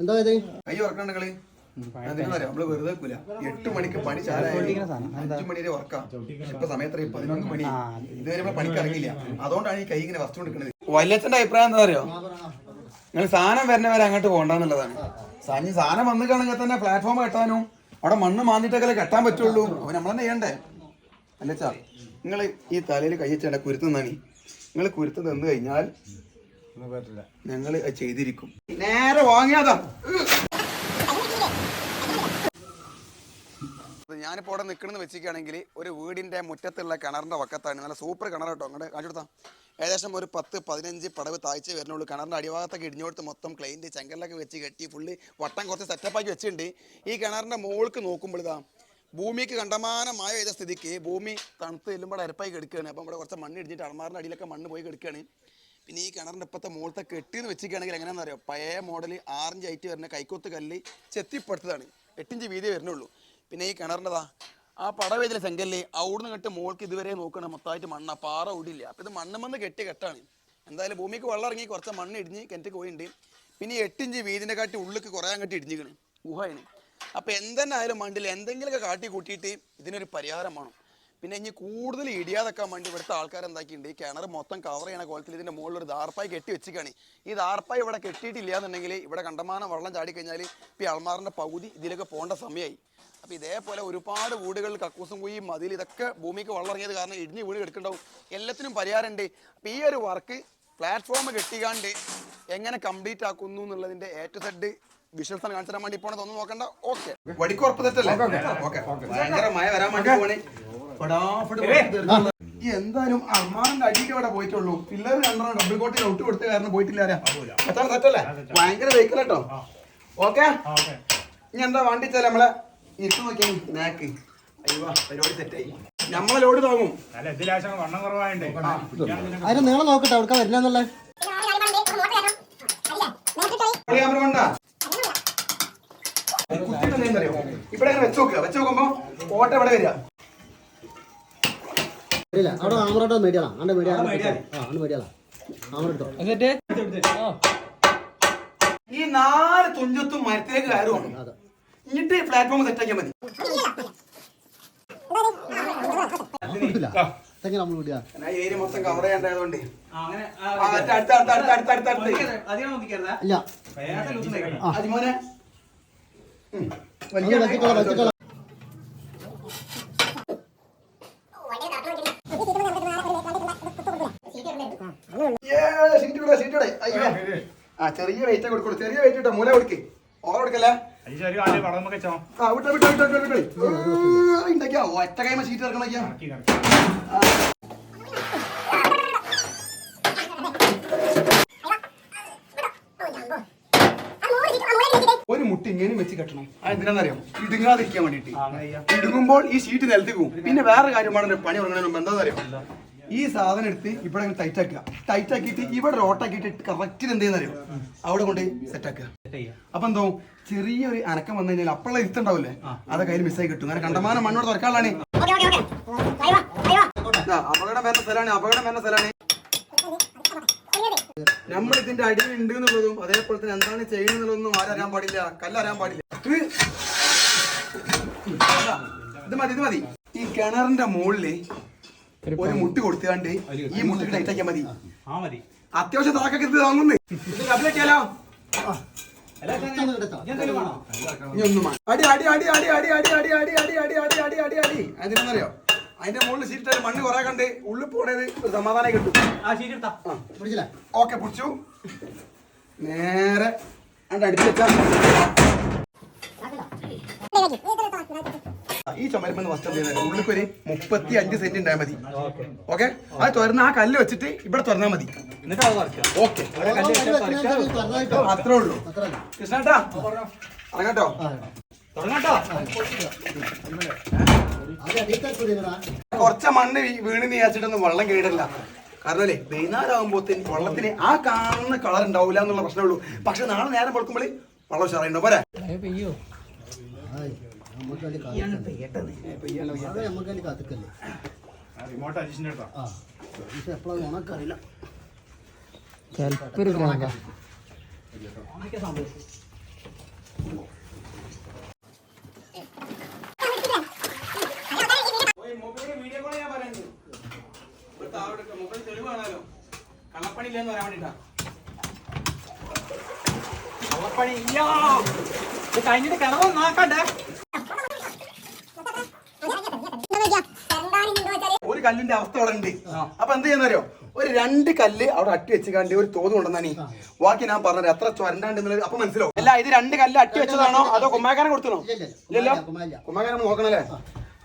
എന്താ ഇത്? കൈ ഉറക്കണ്ട കളി നമ്മൾ വെറുതെ വെക്കൂല എട്ട് മണിക്ക് പണി അഞ്ചു മണിവരെ ഉറക്കാം ഇപ്പൊ സമയത്ര പതിനൊന്ന് മണി. ഇതുവരെ നമ്മൾ പണിക്ക് ഇറങ്ങില്ല അതുകൊണ്ടാണ് ഈ കൈ ഇങ്ങനെ വസ്തു എടുക്കുന്നത് വല്യച്ഛന്റെ അഭിപ്രായം എന്താ അറിയോ? നിങ്ങൾ സാധനം വരുന്നവരെ അങ്ങോട്ട് പോകണ്ടെന്നുള്ളതാണ്. സാനി സാധനം വന്നു കാണുക തന്നെ പ്ലാറ്റ്ഫോം കെട്ടാനും അവിടെ മണ്ണ് മാന്നിട്ടൊക്കെ കെട്ടാൻ പറ്റുള്ളൂ. അപ്പൊ നമ്മളെന്നെ ചെയ്യണ്ടേ? അല്ലച്ചാ നിങ്ങൾ ഈ തലയിൽ കൈ വെച്ചേണ്ട കുരുത്ത് നണി നിങ്ങൾ കുരുത്ത് നിന്ന് കഴിഞ്ഞാൽ ഞങ്ങൾ ചെയ്തിരിക്കും. നേരെ വാങ്ങിയതാ ഞാനിപ്പോൾ അവിടെ നിൽക്കണമെന്ന് വെച്ചിരിക്കുകയാണെങ്കിൽ ഒരു വീടിന്റെ മുറ്റത്തുള്ള കിണറിന്റെ വക്കത്താണ്. നല്ല സൂപ്പർ കിണർ കേട്ടോ അങ്ങോട്ട് കാണിച്ചെടുത്താം ഏകദേശം ഒരു പത്ത് പതിനഞ്ച് പടവ് താഴ്ച വരുന്നുള്ളൂ. കിണറിന്റെ അടിഭാഗത്തൊക്കെ ഇടിഞ്ഞോടുത്ത് മൊത്തം ക്ലൈന്റ് ചെങ്കലിലൊക്കെ വെച്ച് കെട്ടി ഫുള്ള് വട്ടം കുറച്ച് സെറ്റപ്പാക്കി വെച്ചിട്ടുണ്ട്. ഈ കിണറിന്റെ മുകൾക്ക് നോക്കുമ്പോൾ ഇതാ ഭൂമിക്ക് കണ്ടമാനമായ ചെയ്ത സ്ഥിതിക്ക്. ഭൂമി തണുത്ത് ചെല്ലുമ്പോൾ അരപ്പായി കിടക്കുകയാണ്. അപ്പം ഇവിടെ കുറച്ച് മണ്ണ് ഇടിഞ്ഞിട്ട് അടമാറിന്റെ അടിയിലൊക്കെ മണ്ണ് പോയി കിടക്കുകയാണ്. പിന്നെ ഈ കിണറിന്റെ ഇപ്പോഴത്തെ മുകളത്തെ കെട്ടിന്ന് വെച്ചിരിക്കുകയാണെങ്കിൽ എങ്ങനെയാണെന്ന് അറിയാം? പഴയ മോഡൽ ആറിഞ്ച് ഹൈറ്റ് വരുന്ന കൈക്കൊത്ത് കല്ല് ചെത്തിപ്പെടുത്തതാണ്. എട്ടിഞ്ച് വീതി വരുന്നുള്ളൂ. പിന്നെ ഈ കിണറിന്റെതാ ആ പടവേദിലെ സെങ്കല്ല് അവിടുന്ന് കെട്ട് മോൾക്ക് ഇതുവരെ നോക്കണം മൊത്തമായിട്ട് മണ്ണ പാറ ഓടില്ല അപ്പം ഇത് മണ്ണ് കെട്ടി കെട്ടാണ്. എന്തായാലും ഭൂമിക്ക് വെള്ളം ഇറങ്ങി കുറച്ച് മണ്ണ് ഇടിഞ്ഞ് കിണറ്റ് പോയിട്ടുണ്ട് പിന്നെ എട്ടിഞ്ച് വീതിനെ കാട്ടി ഉള്ളിക്ക് കുറേ അങ്ങോട്ട് ഇടിഞ്ഞിക്കണ് ഗുഹയാണ് അപ്പോൾ എന്തെന്നായാലും മണ്ടിൽ എന്തെങ്കിലുമൊക്കെ കാട്ടി കൂട്ടിയിട്ട് ഇതിനൊരു പരിഹാരം വേണം. പിന്നെ ഇനി കൂടുതൽ ഇടിയാതെക്കാൻ വേണ്ടി ഇവിടുത്തെ ആൾക്കാർ എന്താക്കിയിട്ടുണ്ട്? ഈ കിണർ മൊത്തം കവർ ചെയ്യണ കോലത്തിൽ ഇതിന്റെ മുകളിൽ ഒരു ദാർപ്പായി കെട്ടി വെച്ചിക്കാണ് ഈ ദാർപ്പായി ഇവിടെ കെട്ടിയിട്ടില്ല എന്നുണ്ടെങ്കിൽ ഇവിടെ കണ്ടമാനം വെള്ളം ചാടി കഴിഞ്ഞാൽ ഇപ്പോൾ ഈ അൾമാറിന്റെ പകുതി ഇതിലൊക്കെ പോകേണ്ട സമയമായി. അപ്പോൾ ഇതേപോലെ ഒരുപാട് വീടുകളിൽ കക്കൂസും കുയും മതിൽ ഇതൊക്കെ ഭൂമിക്ക് വെള്ളം ഇറങ്ങിയത് കാരണം ഇടിഞ്ഞ് വീട് എടുക്കണ്ടാവും എല്ലാത്തിനും പരിഹാരമുണ്ട്. അപ്പോൾ ഈ ഒരു വർക്ക് പ്ലാറ്റ്ഫോം കെട്ടിക്കാണ്ട് എങ്ങനെ കംപ്ലീറ്റ് ആക്കുന്നു എന്നുള്ളതിന്റെ എ ടു സെഡ് വിഷ്വൽസ് കാണിച്ചു തരാൻ വേണ്ടി പോണത് ഒന്നും നോക്കണ്ട. ഓക്കെ വടിക്കുറപ്പ് തെറ്റല്ലേ? ഓക്കെ ഭയങ്കര മഴ വരാൻ വേണ്ടി പോണേ എന്തായാലും അമ്മാറിന്റെ അടിയിൽ ഇവിടെ പോയിട്ടുള്ളൂ? പിള്ളേർ രണ്ടെണ്ണം ഡബിൾ കോട്ടിൽ ഔട്ട് കൊടുത്ത കാരണം പോയിട്ടില്ല ആരാ? എത്ര തെറ്റല്ലേ ഭയങ്കര വെഹിക്കൽ കേട്ടോ ഓക്കെ? ഇനി എന്താ വണ്ടിച്ചാൽ നമ്മളെ ഇരുട്ട് നോക്കിയാൽ നാക്ക്. അയ്യോ പരിപാടി സെറ്റായി. നമ്മളെ ലോഡ് താങ്ങും. അല്ല ഇതിലാശം വണ്ണം കുറവായുണ്ട്. അതിന് നീളം നോക്കട്ടെ അവിടെ വരില്ലെന്നുള്ള ക്യാമറ കൊണ്ടാ? ഇവിടെ വെച്ച് നോക്കുക വെച്ച് നോക്കുമ്പോ ഓട്ട ഇവിടെ വരിക? ഇല്ല അവിടെ ആമറോട്ടോ മേടിയാളാ ആണ്ട് മേടിയാ ആ ആണ്ട് മേടിയാളാ ആമറോട്ടോ. എന്നിട്ട്? ഈ നാല് തുഞ്ചത്തും മരത്തിലേക്ക് കയറുവാണ് എന്നിട്ട് പ്ലാറ്റ്ഫോം സെറ്റ് ആക്കിയാൽ മതി. മൊത്തം കവർ ചെയ്യേണ്ടതുകൊണ്ട് ഇല്ല. അതിമോനെ വലിയ ആ ചെറിയ വെയിറ്റ് കൊടുക്കുള്ളൂ. ചെറിയ വെയിറ്റ് കിട്ടോ മൂല കൊടുക്ക്. ഓവർ കൊടുക്കല്ലേ. അത് ശരി ആദ്യം വളം വെച്ചോ. ആ വിട്ടോ വിട്ടോ വിട്ടോ വിട്ടോ വിട്ടോ. ഉണ്ടാക്കിയാ ഒറ്റ കൈമ സീറ്റ് ഇറക്കണക്കിയാ ഇറക്കി ഇറക്കി ഒരു മുട്ടി ഇങ്ങനെ വെച്ച് കെട്ടണം. എന്തിനാണെന്നറിയാം ഇടുങ്ങാതിരിക്കാൻ വേണ്ടിട്ട് ഇടുങ്ങുമ്പോൾ ഈ സീറ്റ് നിലത്തേക്ക് പിന്നെ വേറെ കാര്യമാണ് പണി തുടങ്ങുന്നതിന് മുമ്പ്. എന്താ? അറിയോ ഈ സാധനം എടുത്ത് ഇവിടെ ടൈറ്റ് ആക്കുക. ടൈറ്റ് ആക്കിയിട്ട് ഇവിടെ റോട്ടാക്കിയിട്ട് കറക്റ്റ് എന്ത് ചെയ്യുന്നറിയോ അവിടെ കൊണ്ട് സെറ്റ് ആക്കുക. അപ്പൊ എന്തോ ചെറിയൊരു അനക്കം വന്നു കഴിഞ്ഞാൽ അപ്പോഴുള്ള ഇരുത്തുണ്ടാവില്ലേ അതൊക്കെ അതിൽ മിസ്സായി കിട്ടും. അങ്ങനെ കണ്ടമാനം മണ്ണോട് തുറക്കാനുള്ളതാണ്. അപകടം വരുന്ന സ്ഥലമാണ് അപകടം വരുന്ന സ്ഥലമാണ്. നമ്മൾ ഇതിന്റെ അടിയിൽ ഉണ്ട് എന്നുള്ളതും അതേപോലെ തന്നെ എന്താണ് ചെയ്യുന്നതെന്നുള്ളതൊന്നും ആരറിയാൻ പാടില്ല കല്ലറിയാൻ പാടില്ല. ഇത് മതി ഇത് മതി. ഈ കിണറിന്റെ മുകളിൽ ഒരു മുട്ട് കൊടുത്താണ്ട് ഈ മുട്ടിക്ക് ടൈറ്റ് ആക്കിയാൽ മതി ആ മതി അത്യാവശ്യം താക്കൊക്കെ ഇത് താങ്ങുന്നു ഇത് കബിലേക്കാലോ ഇനി ഒന്നും വേണ്ട. അടി അടി അടി അടി അടി അടി അടി അടി അടി അടി അടി അടി അടി അടി അതിനെന്നറിയോ അതിന്റെ മുകളിൽ സീറ്റ് മണ്ണ് കുറെ കണ്ട് ഉള്ളിൽ പോണത് ഒരു സമാധാനം കിട്ടും ഓക്കെ പിടിച്ചു നേരെ അടിച്ചു ഈ ചുമരുമെന്ന് ഫസ്റ്റ് എന്ത് ചെയ്യുന്നത്? ഉള്ളിക്ക് ഒരു മുപ്പത്തി അഞ്ച് സെന്റ് ഉണ്ടായാൽ മതി. ഓക്കെ. അത് തുറന്ന് ആ കല്ല് വെച്ചിട്ട് ഇവിടെ തുറന്നാൽ മതി. എന്നിട്ട് അത് കുറയ്ക്കാം ഓക്കെ. ചെറുതായിട്ടോ അത്രേ ഉള്ളൂ. കൃഷ്ണേട്ടാ ഇറങ്ങട്ടോ കുറച്ച മണ്ണ് വീണ് നീയാച്ചിട്ടൊന്നും വെള്ളം കേടില്ല. കാരണം അല്ലേ വൈകുന്നേരം ആകുമ്പോഴത്തേന് വെള്ളത്തിന് ആ കാണുന്ന കളർ ഉണ്ടാവില്ല എന്നുള്ള പ്രശ്നമുള്ളൂ പക്ഷെ നാളെ നേരം കൊടുക്കുമ്പോൾ വെള്ളം ഉഷാറുണ്ടോ പോരാ. നമുക്ക് വേണ്ടി ആ പറയാൻ വേണ്ടിട്ടാ. കള്ളപ്പണി ഇല്ല. കഴിഞ്ഞിട്ട് കിടന്നു നോക്കണ്ടേ കല്ലിന്റെ അവസ്ഥ അവിടെ ഉണ്ട്. അപ്പൊ എന്ത് ചെയ്യുന്നറിയോ? ഒരു രണ്ട് കല്ല് അവിടെ അട്ടി വെച്ച് കണ്ട് ഒരു തോത് കൊണ്ടുവന്നാണി ബാക്കി ഞാൻ പറഞ്ഞത് എത്ര ചൊരണ്ടാണ്ട് എന്നുള്ളത് അപ്പൊ മനസ്സിലാവും. അല്ല ഇത് രണ്ട് കല്ല് അട്ടി വെച്ചതാണോ അതോ കുമ്മാക്കാരൻ കൊടുത്തണോ ഇല്ലല്ലോ? കുമ്മാക്കാരൻ നോക്കണല്ലേ?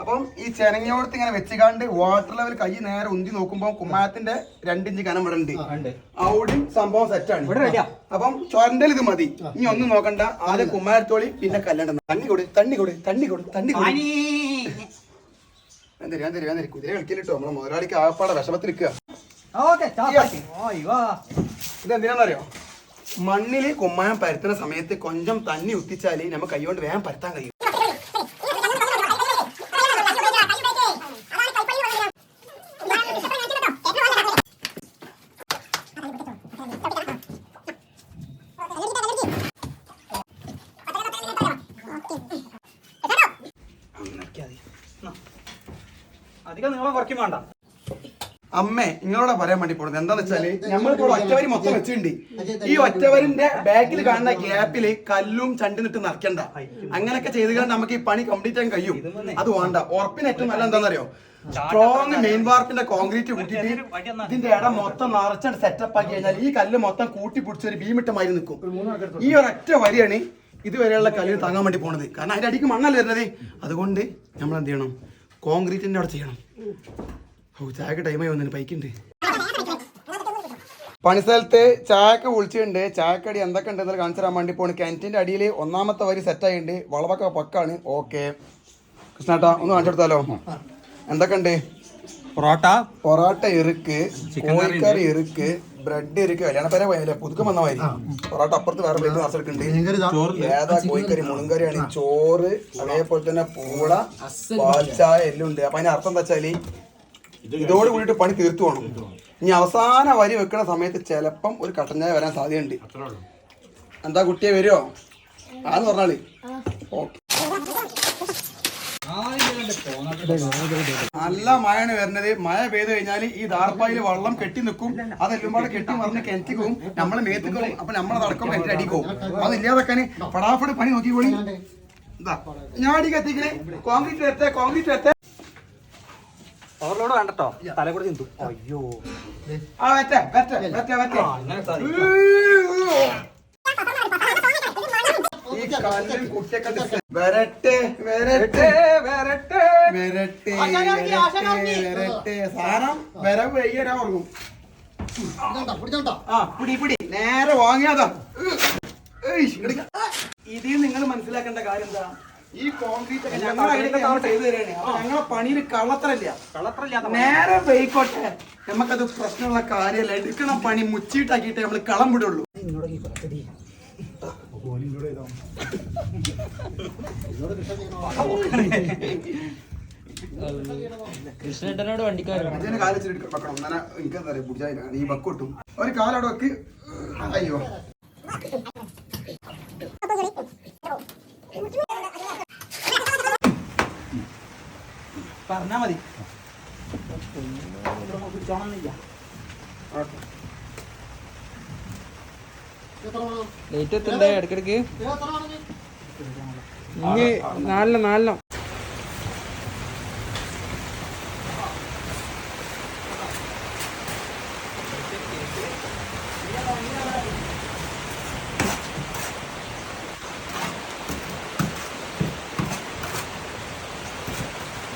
അപ്പം ഈ ചെനങ്ങിയോടത്ത് ഇങ്ങനെ വെച്ചുകാണ്ട് വാട്ടർ ലെവൽ കൈ നേരെ ഉന്തി നോക്കുമ്പോൾ കുമ്മായത്തിന്റെ രണ്ടിഞ്ച് കനം ഇവിടെ ഉണ്ട്. അവിടെ അവിടെയും സംഭവം സെറ്റാണ് അപ്പം ചൊരണ്ടൽ ഇത് മതി. ഇനി ഒന്നും നോക്കണ്ട. ആദ്യം കുമ്മാരത്തോളി പിന്നെ കല്ലണ്ട തണ്ണി കൊടു തണ്ണി കൊടു തണ്ണി കൊടു തണ്ണി കൊടു. പനി വേന്തരി വേന്തരി വേന്തരി കുതിര കളിക്കലിട്ടോ നമ്മളെ മുതലാളിക്ക് ആപ്പാടെ വിഷമത്തിൽ നിൽക്കുക ഇതെന്തിനാന്നറിയോ? മണ്ണിൽ കുമ്മായം പരത്തുന്ന സമയത്ത് കൊഞ്ചം തന്നി ഉത്തിച്ചാൽ നമുക്ക് കൈകൊണ്ട് വേഗം പരത്താൻ കഴിയും. അധികം നീളം കുറയ്ക്കും വേണ്ട. അമ്മേ നിങ്ങളോട് പറയാൻ വേണ്ടി പോണത്. എന്താന്ന് വെച്ചാൽ നമ്മളിപ്പോൾ ഒറ്റവരി മൊത്തം വെച്ചിട്ടുണ്ട്. ഈ ഒറ്റവരിന്റെ ബാക്കിൽ കാണുന്ന ഗ്യാപ്പിൽ കല്ലും ചണ്ടി നിട്ട് നിറയ്ക്കണ്ട അങ്ങനെയൊക്കെ ചെയ്ത് കഴിഞ്ഞാൽ നമുക്ക് ഈ പണി കംപ്ലീറ്റ് ചെയ്യാൻ കഴിയും. അത് വേണ്ട. ഉറപ്പിന് ഏറ്റവും നല്ല എന്താണെന്നറിയോ? സ്ട്രോങ് മെയിൻ വാർപ്പിന്റെ കോൺക്രീറ്റ് കൂട്ടിയിട്ട് ഇതിന്റെ ഇടം മൊത്തം നിറച്ചിട്ട് സെറ്റപ്പ് ആക്കി കഴിഞ്ഞാൽ ഈ കല്ല് മൊത്തം കൂട്ടി പിടിച്ച് ഒരു ഭീമിട്ട് മാറി നിൽക്കും. ഈ ഒരൊറ്റ വരിയാണ് ഇതുവരെയുള്ള കല്ലിന് താങ്ങാൻ വേണ്ടി പോണത്. കാരണം അതിന്റെ അടിക്ക് മണ്ണല്ല വരുന്നത്? അതുകൊണ്ട് നമ്മൾ എന്ത് ചെയ്യണം? കോൺക്രീറ്റിന്റെ അവിടെ ചെയ്യണം. ഓ ചായക്ക് ടൈമായി വന്നു ബൈക്കുണ്ട് പണിസ്ഥലത്ത് ചായക്ക് വിളിച്ചിട്ടുണ്ട് ചായക്കടി എന്തൊക്കെ ഉണ്ട് കാണിച്ചു തരാൻ വേണ്ടി പോണ്. കാന്റീന്റെ അടിയിൽ ഒന്നാമത്തെ വരി സെറ്റ് ആയിട്ടുണ്ട്. വളവൊക്കെ പക്കാണ്. ഓക്കെ കൃഷ്ണേട്ടാ ഒന്ന് കാണിച്ചു കൊടുത്താലോ? എന്തൊക്കെ ഉണ്ട്? പൊറോട്ട? പൊറോട്ട ഇറുക്ക് കോഴിക്കറി ഇറുക്ക് ബ്രെഡ് ഇറുക്ക് കല്യാണ പേരെ പോയല്ലേ പുതുക്കം വന്ന മാതിരി. പൊറോട്ട അപ്പുറത്ത് വേറെ പ്ലേറ്റ് നിറച്ചെടുക്കുന്നുണ്ട് ഏതാ കോഴിക്കറി? മുളങ്കറിയാണ് ചോറ് അതേപോലെ തന്നെ പൂള പാൽച്ചായ എല്ലാം ഉണ്ട് അപ്പൊ അതിന്റെ അർത്ഥം എന്താ വെച്ചാൽ ഇതോട് കൂടിയിട്ട് പണി തീർത്തു പോകണം ഇനി അവസാന വരി വെക്കുന്ന സമയത്ത് ചിലപ്പം ഒരു കട്ടൻ ചായ വരാൻ സാധ്യതയുണ്ട്. എന്താ കുട്ടിയെ വരുമോ ആന്ന് പറഞ്ഞാളി. ഓക്കെ. നല്ല മഴയാണ് വരുന്നത്. മഴ പെയ്തു കഴിഞ്ഞാൽ ഈ ദാർപ്പായിൽ വെള്ളം കെട്ടി നിൽക്കും. അതെല്ലാം പാടെ കെട്ടി മറിഞ്ഞ് കിണറ്റിക്കും നമ്മളെ മേത്തിക്കും അപ്പൊ നമ്മളെ നടക്കും കിണറ്റിൽ അടിക്കും അതില്ലാതൊക്കെ പടാഫട് പണി നോക്കിക്കോളി ഇതാ അടി കത്തിക്കണേ. കോൺക്രീറ്റ് വരട്ടെ കോൺക്രീറ്റ് വരട്ടെ. ഓവർലോഡ് വേണ്ടട്ടോ? തല കൂടെ ചിന്തു അയ്യോ. ആ. ഈ കല്ലും കുട്ടിയൊക്കെ ഡിസ്- വരട്ടെ വരട്ടെ വരട്ടെ. വരട്ടെ വരട്ടെ സാധനം വരവ് വൈകരാ ഉറങ്ങും. ആ പിടി പിടി. നേരെ വാങ്ങിയതാ ഇതിൽ നിങ്ങൾ മനസ്സിലാക്കേണ്ട കാര്യം എന്താ? ഈ കോൺക്രീറ്റ് ഞങ്ങളെ പണിയിൽ കള്ളത്തരല്ല. കള്ളത്തരല്ല നേരെ പോയിക്കോട്ടെ. നമുക്കത് പ്രശ്നമുള്ള കാര്യമല്ല. എടുക്കണ പണി മുച്ചിട്ടാക്കിയിട്ട് നമ്മൾ കളം വിടുള്ളൂ. കൃഷ്ണേട്ടനോട് വണ്ടിക്കാരോ ഇതിന് കാൽ ഇച്ചിരി എടുക്ക- വെക്കണം. എന്നാ എനിക്കെന്താ പറയാ ബക്കൊട്ടും ഒരു കാലവിടെ വെക്ക്. അയ്യോ. പറഞ്ഞാ മതി. ലേറ്റ് എത്തണ്ടേ? ഇടക്കിടക്ക് ഇനി നാലിനോ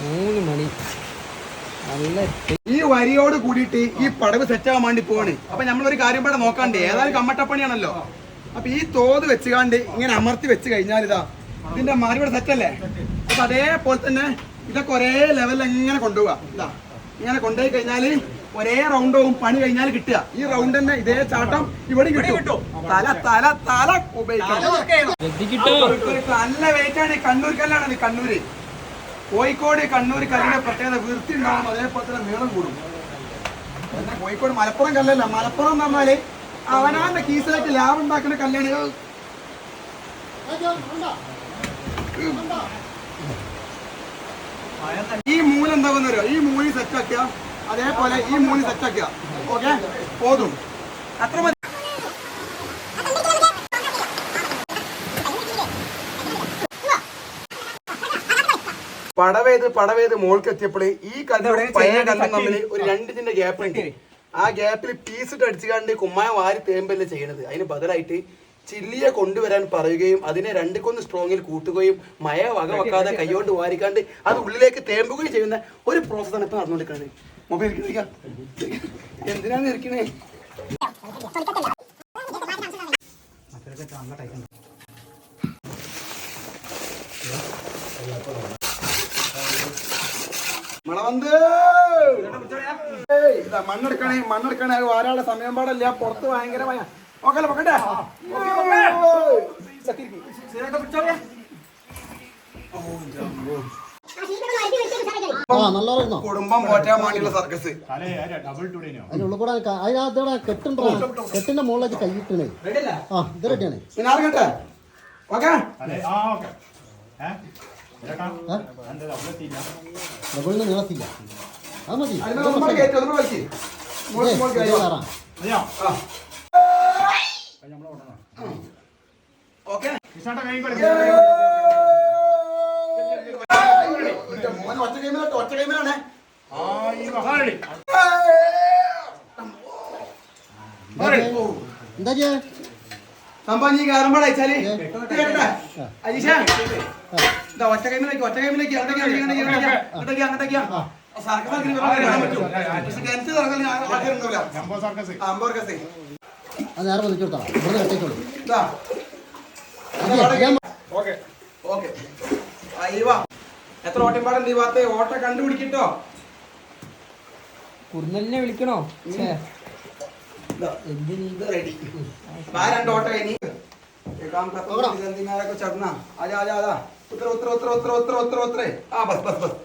മൂന്ന് മണി. നല്ല ഈ വരിയോട് കൂടിയിട്ട് ഈ പടവ് സെറ്റ് ആവാൻ വേണ്ടി പോവാണ്. അപ്പൊ നമ്മളൊരു കാര്യം പാടെ നോക്കാണ്ട് ഏതായാലും കമ്മട്ടപ്പണിയാണല്ലോ. അപ്പൊ ഈ തോത് വെച്ചുകാണ്ട് ഇങ്ങനെ അമർത്തി വെച്ച് കഴിഞ്ഞാൽ ഇതാ ഇതിന്റെ മാറിയുടെ സെറ്റ് അല്ലേ? അപ്പൊ അതേപോലെ തന്നെ ഇതൊക്കെ ഒരേ ലെവലിൽ എങ്ങനെ കൊണ്ടുപോവാ. ഇതാ ഇങ്ങനെ കൊണ്ടുപോയി കഴിഞ്ഞാൽ ഒരേ റൗണ്ട് പോകും പണി കഴിഞ്ഞാൽ കിട്ടുക. ഈ റൗണ്ട് തന്നെ ഇതേ ചാട്ടം ഇവിടെ കിട്ടും. തല തല തല ഉപയോഗിക്കണം. നല്ല വെയിറ്റ് ആണ് കണ്ണൂർ കല്ലാണ് ഇത് കണ്ണൂര്. കോഴിക്കോട് കണ്ണൂർ കല്ലിന്റെ പ്രത്യേകത വൃത്തി ഉണ്ടാവും അതേപോലെ തന്നെ നീളം കൂടും. എന്നാൽ കോഴിക്കോട് മലപ്പുറം കല്ലല്ല. മലപ്പുറം എന്ന് പറഞ്ഞാൽ അവനാന്റെ കീസിലേക്ക് ലാഭം ഉണ്ടാക്കുന്ന കല്ലാണ്. ഈ മൂല എന്താകുന്നോ ഈ മൂലി സെറ്റ് ആക്കുക അതേപോലെ ഈ മൂലി സെറ്റ് ആക്കുക ഓക്കെ പോതും. അത്ര പടവേത് പടവേത് മോൾക്ക് എത്തിയപ്പോൾ ഈ കല്ലും പഴയ കല്ലും തമ്മിൽ ഒരു രണ്ടിന്റെ ഗ്യാപ്പ് ഉണ്ട്. ആ ഗ്യാപ്പിൽ പീസ് ഇട്ട് അടിച്ചുകാണ്ട് കുമ്മായ വാരി തേമ്പല്ല ചെയ്യണത്. അതിന് ബദലായിട്ട് ചില്ലിയെ കൊണ്ടുവരാൻ പറയുകയും അതിനെ രണ്ടുക്കൊന്ന് സ്ട്രോങ്ങിൽ കൂട്ടുകയും മയ വക വെക്കാതെ കൈകൊണ്ട് വാരിക്കാണ്ട് അത് ഉള്ളിലേക്ക് തേമ്പുകയും ചെയ്യുന്ന ഒരു പ്രോസസ് ആണ് ഇപ്പൊ നടന്നുകൊണ്ടിരിക്കുന്നത് മൊബൈൽ എന്തിനാണ് ഇരിക്കണേ? മണവന്ത്! ഇതാ മണ്ണെടുക്കണേ മണ്ണെടുക്കണേ. വാരാനുള്ള സമയം പാടല്ല പുറത്ത് ഭയങ്കര ഭയ ഓക്കെ പൊക്കട്ടെ? ആ കുടുംബം പോറ്റാൻ വേണ്ടിയുള്ള സർക്കസ്. അതിനകത്തൂടെ കെട്ടുണ്ടോ? കെട്ടിന്റെ മുകളിലേക്ക് കൈയിട്ടണേ ആ ഇത് റെഡിയാണ്. ഇനാർക്കട്ടെ ഓക്കെ? ഡബിളിന് നീളത്തില്ല അത് മതി ഒറ്റ ഗെയിമിലോട്ട് ഒറ്റ ഗെയിമിലാണ് എന്താ ചെയ്യേ? സംഭവം നീ കയറുമ്പോൾ അയച്ചാൽ അജീഷ. ഒറ്റ കൈമിലേക്ക് ഒറ്റ കൈമിലേക്ക് അങ്ങോട്ടേക്ക് അങ്ങോട്ടേക്ക് സർക്കസ് കിണറ്റ് തുറക്കൽ ഞാൻ ആക്കിയിരുന്നില്ല അമ്പർക്കസേ അത് നേരെ വന്നിട്ട് കൊടുത്താ ഇവിടെ കെട്ടിക്കോളൂ. ഓക്കെ. ഓക്കെ. അയ്യവാ എത്ര ഓട്ടംപാടുണ്ട് ദീപാത്തെ ഓട്ട കണ്ടുപിടിക്കട്ടോ കുറുന്നലിനെ വിളിക്കണോ. റെഡി ആ രണ്ട് ഓട്ട കഴിഞ്ഞ് ഗന്ധിമാരൊക്കെ ചടന്ന അതാ അതാ അതാ ഉത്തര ഉത്തര ഉത്തര ഉത്തര ഉത്തര ഉത്തര ഉത്തര. ആ ബസ് ബസ് ബസ്.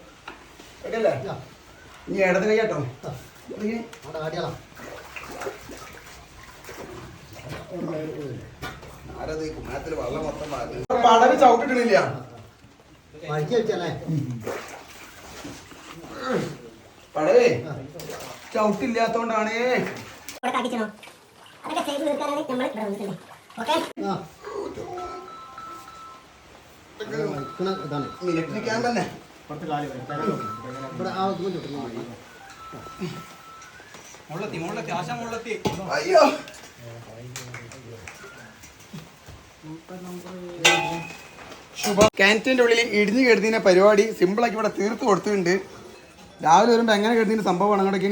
ഓക്കല്ലേ ഇനി ഇടത് കൈ കേട്ടോ. അവിടെ കാട്ടിയാളാ. പടവ് ചവിട്ടിട്ടില്ല. പടവേ ചവിട്ടില്ലാത്തോണ്ടാണ്. അതൊക്കെ ചെയ്ത് തീർക്കാനാണ് നമ്മൾ ഇവിടെ വന്നിട്ടുണ്ട് ഓക്കെ മുള്ളത്തി മുള്ളത്തി ആശ മുള്ളത്തി അയ്യോ. ക്യാന്റീന്റെ ഉള്ളിൽ ഇടിഞ്ഞു കെടുത്തിന്റെ പരിപാടി സിമ്പിളാക്കി ഇവിടെ തീർത്ത് കൊടുത്തിട്ടുണ്ട്. രാവിലെ വരുമ്പോൾ എങ്ങനെ കെടുത്തിന്റെ സംഭവമാണ് അങ്ങോട്ടേക്ക്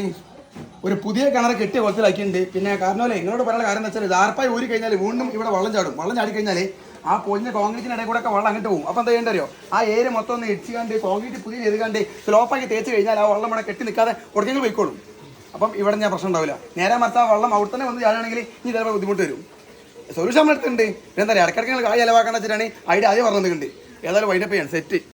ഒരു പുതിയ കിണർ കെട്ടിയ കുളത്തിലാക്കിയിട്ടുണ്ട് പിന്നെ കാരണമല്ലേ നിങ്ങളോട് പറയാനുള്ള കാര്യം എന്ന് വെച്ചാൽ ദാർപ്പായി ഊരി കഴിഞ്ഞാൽ വീണ്ടും ഇവിടെ വെള്ളം ചാടും. വെള്ളം ചാടി കഴിഞ്ഞാൽ ആ പൊളിഞ്ഞ കോൺക്രീറ്റിന് ഇടയിൽ കൂടെ വെള്ളം അങ്ങോട്ട് പോകും. അപ്പോൾ എന്താ ചെയ്യേണ്ടറിയോ ആ ഏര് മൊത്തം ഒന്ന് ഇടിച്ചുകാണ്ട് കോൺക്രീറ്റ് പുതിയ എഴുതാണ്ട് സ്ലോപ്പാക്കി തേച്ച് കഴിഞ്ഞാൽ ആ വെള്ളം ഇവിടെ കെട്ടി നിൽക്കാതെ കുറച്ചെങ്കിൽ പോയിക്കോളും. അപ്പം ഇവിടെ ഞാൻ പ്രശ്നം ഉണ്ടാവില്ല. നേരെ മറിച്ച് ആ വെള്ളം അവിടെ തന്നെ വന്ന് ചാടുകയാണെങ്കിൽ ഇനി ചിലപ്പോൾ ബുദ്ധിമുട്ട് വരും. സൊല്യൂഷൻ എടുത്തിട്ടുണ്ട് പിന്നെന്താ പറയുക ഇടയ്ക്കിടയ്ക്ക് കായ് ചിലവാക്കാൻ വെച്ചിട്ടാണ് ഐഡിയ ആദ്യം പറഞ്ഞിട്ടുണ്ട്. ഏതായാലും വൈൻഡപ്പ് ചെയ്യാൻ സെറ്റ്